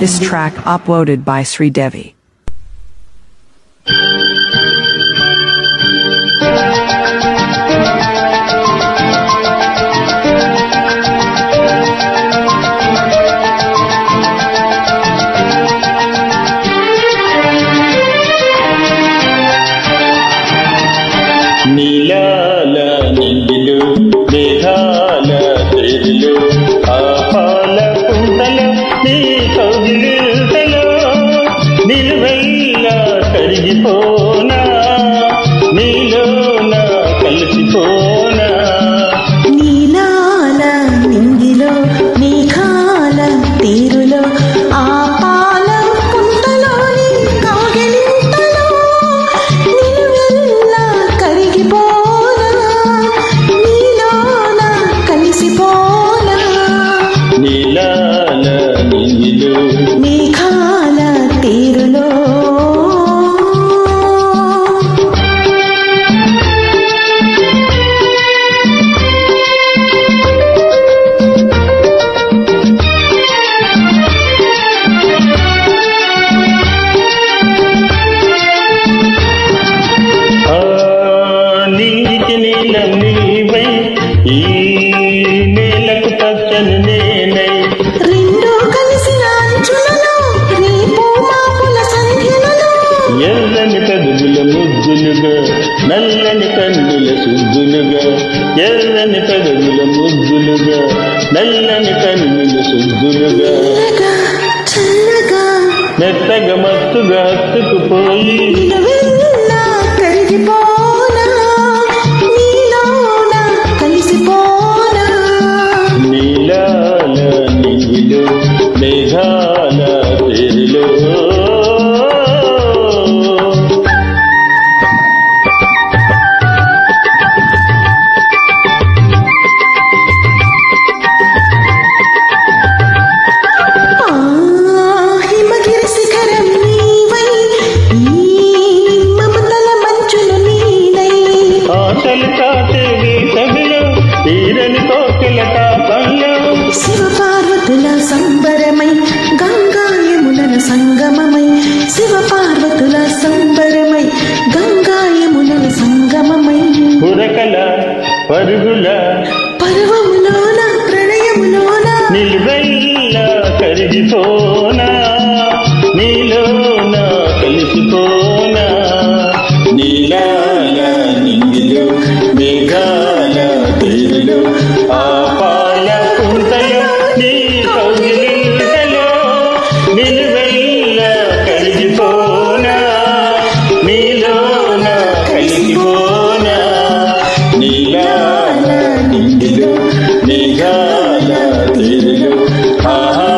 This track uploaded by Sri Devi. నీలాల నిండులు మేఘాల తెరులు నిలువెల్లా కరిగిపోనా? నీలోన కలిసిపోనా? నీలాల నింగిలో మేఘాల తీరులో ఆ పాల పుంతలోని కాగలింతలో నిలువెల్లా కరిగిపోనా? నీలోన కలిసిపోనా? నీలాల నిండులు నేలకు పచ్చని నేనై రెండు కలిసిన అంచులలో నీ పూమాపుల సంధ్యలలో కదుగుల ముద్దులుగా నల్లని కన్నుల సుద్దులుగా ఎర్రని కదుగుల ముద్దులుగా నల్లని కన్నుల సుద్దులుగా. మెత్తగా మత్తుగా హత్తుకుపోయి సంబరమై గంగా యమునల సంగమమై శివ పార్వతుల సంబరమై గంగా యమునల సంగమమై. పురకల పరుగుల పర్వములోన ప్రణయములోన నిలువెల్లా కరిగిపోనా నీలో Oh.